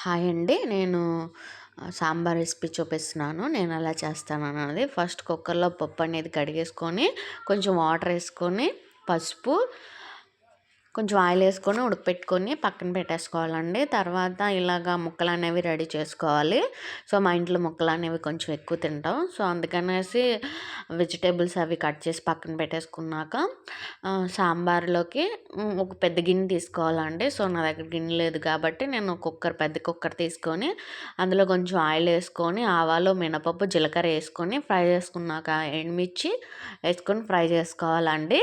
Hi అండి. నేను sambar recipe చూపిస్తున్నాను. నేను ఎలా చేస్తాను అన్నది ఫస్ట్ కుక్కర్లో పప్పు అనేది కడిగేసుకొని కొంచెం వాటర్ వేసుకొని పసుపు కొంచెం ఆయిల్ వేసుకొని ఉడకపెట్టుకొని పక్కన పెట్టేసుకోవాలండి. తర్వాత ఇలాగా ముక్కలు అనేవి రెడీ చేసుకోవాలి. సో మా ఇంట్లో ముక్కలు అనేవి కొంచెం ఎక్కువ తింటాం. సో అందుకనేసి వెజిటేబుల్స్ అవి కట్ చేసి పక్కన పెట్టేసుకున్నాక సాంబార్లోకి ఒక పెద్ద గిన్నె తీసుకోవాలండి. సో నా దగ్గర గిన్నె లేదు కాబట్టి నేను కుక్కర్ పెద్ద కుక్కర్ తీసుకొని అందులో కొంచెం ఆయిల్ వేసుకొని ఆవాలు మినపప్పు జీలకర్ర వేసుకొని ఫ్రై చేసుకున్నాక ఎండుమిర్చి వేసుకొని ఫ్రై చేసుకోవాలండి.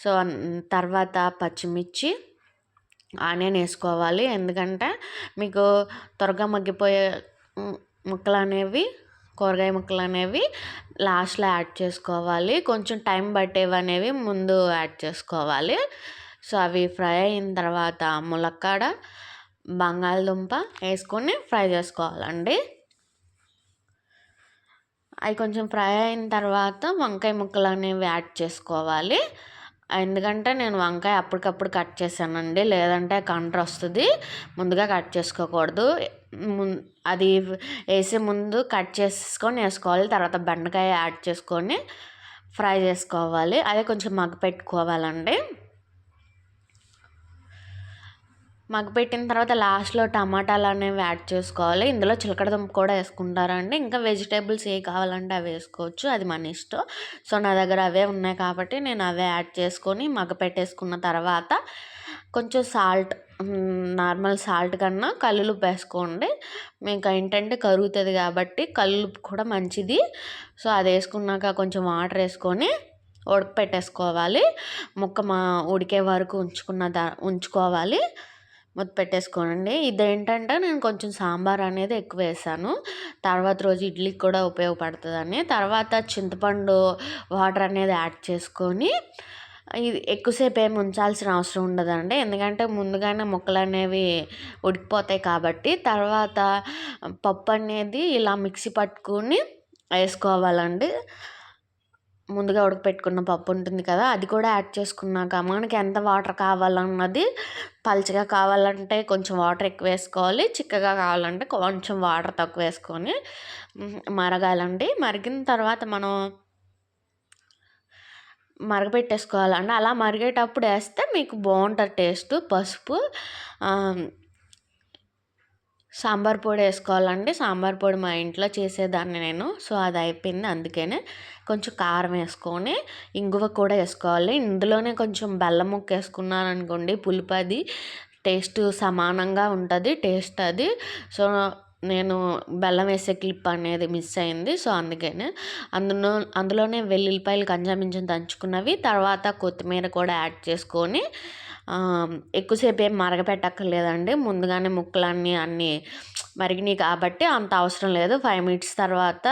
సో తర్వాత పచ్చిమిర్చి ఆనియన్ వేసుకోవాలి. ఎందుకంటే మీకు త్వరగా మగ్గిపోయే ముక్కలు అనేవి కూరగాయ ముక్కలు అనేవి లాస్ట్లో యాడ్ చేసుకోవాలి. కొంచెం టైం పట్టేవి అనేవి ముందు యాడ్ చేసుకోవాలి. సో అవి ఫ్రై అయిన తర్వాత ములక్కాడ బంగాళదుంప వేసుకొని ఫ్రై చేసుకోవాలండి. అవి కొంచెం ఫ్రై అయిన తర్వాత వంకాయ ముక్కలు అనేవి యాడ్ చేసుకోవాలి. ఎందుకంటే నేను వంకాయ అప్పటికప్పుడు కట్ చేశానండి. లేదంటే కంట్ర వస్తుంది. ముందుగా కట్ చేసుకోకూడదు. అది వేసే ముందు కట్ చేసుకొని వేసుకోవాలి. తర్వాత బెండకాయ యాడ్ చేసుకొని ఫ్రై చేసుకోవాలి. అదే కొంచెం మగ్గ పెట్టుకోవాలండి. మగ్గపెట్టిన తర్వాత లాస్ట్లో టమాటాలు అనేవి యాడ్ చేసుకోవాలి. ఇందులో చిలకడ దుంప కూడా వేసుకుంటారండి. ఇంకా వెజిటేబుల్స్ ఏ కావాలంటే అవి వేసుకోవచ్చు. అది మన ఇష్టం. సో నా దగ్గర అవే ఉన్నాయి కాబట్టి నేను అవే యాడ్ చేసుకొని మగ్గ పెట్టేసుకున్న తర్వాత కొంచెం సాల్ట్ నార్మల్ సాల్ట్ కన్నా కల్లులుప్పు వేసుకోండి. మీకు ఏంటంటే కరుగుతుంది కాబట్టి కల్లుప్పు కూడా మంచిది. సో అది వేసుకున్నాక కొంచెం వాటర్ వేసుకొని ఉడకపెట్టేసుకోవాలి. ముక్క మా ఉడికే వరకు ఉంచుకున్న దా ఉంచుకోవాలి. మొత్తం పెట్టేసుకోనండి ఇదేంటంటే నేను కొంచెం సాంబార్ అనేది ఎక్కువ వేసాను. తర్వాత రోజు ఇడ్లీకి కూడా ఉపయోగపడుతుందని. తర్వాత చింతపండు వాటర్ అనేది యాడ్ చేసుకొని ఇది ఎక్కువసేపు ఏమి ఉంచాల్సిన అవసరం ఉండదండి. ఎందుకంటే ముందుగానే ముక్కలు అనేవి ఉడికిపోతాయి కాబట్టి తర్వాత పప్పు అనేది ఇలా మిక్సీ పట్టుకొని వేసుకోవాలండి. ముందుగా ఉడకపెట్టుకున్న పప్పు ఉంటుంది కదా అది కూడా యాడ్ చేసుకున్నాక మనకి ఎంత వాటర్ కావాలన్నది పల్చగా కావాలంటే కొంచెం వాటర్ ఎక్కువ వేసుకోవాలి చిక్కగా కావాలంటే కొంచెం వాటర్ తక్కువ వేసుకొని మరగాలండి. మరిగిన తర్వాత మనం మరగపెట్టేసుకోవాలండి. అలా మరిగేటప్పుడు వేస్తే మీకు బాగుంటుంది టేస్ట్ పసుపు సాంబార్ పొడి వేసుకోవాలండి. సాంబార్ పొడి మా ఇంట్లో చేసేదాన్ని నేను. సో అది అయిపోయింది. అందుకనే కొంచెం కారం వేసుకొని ఇంగువ కూడా వేసుకోవాలి. ఇందులోనే కొంచెం బెల్లం ముక్క వేసుకున్నాను అనుకోండి పులుపు అది టేస్ట్ సమానంగా ఉంటుంది. టేస్ట్ అది. సో నేను బెల్లం వేసే క్లిప్ అనేది మిస్ అయింది. సో అందుకనే అందులో అందులోనే వెల్లుల్లిపాయలు కంజామించం దంచుకున్నవి తర్వాత కొత్తిమీర కూడా యాడ్ చేసుకొని ఎక్కువసేపు ఏం మరగపెట్టక్కర్లేదండి. ముందుగానే ముక్కలన్నీ అన్నీ మరిగినాయి కాబట్టి అంత అవసరం లేదు. ఫైవ్ మినిట్స్ తర్వాత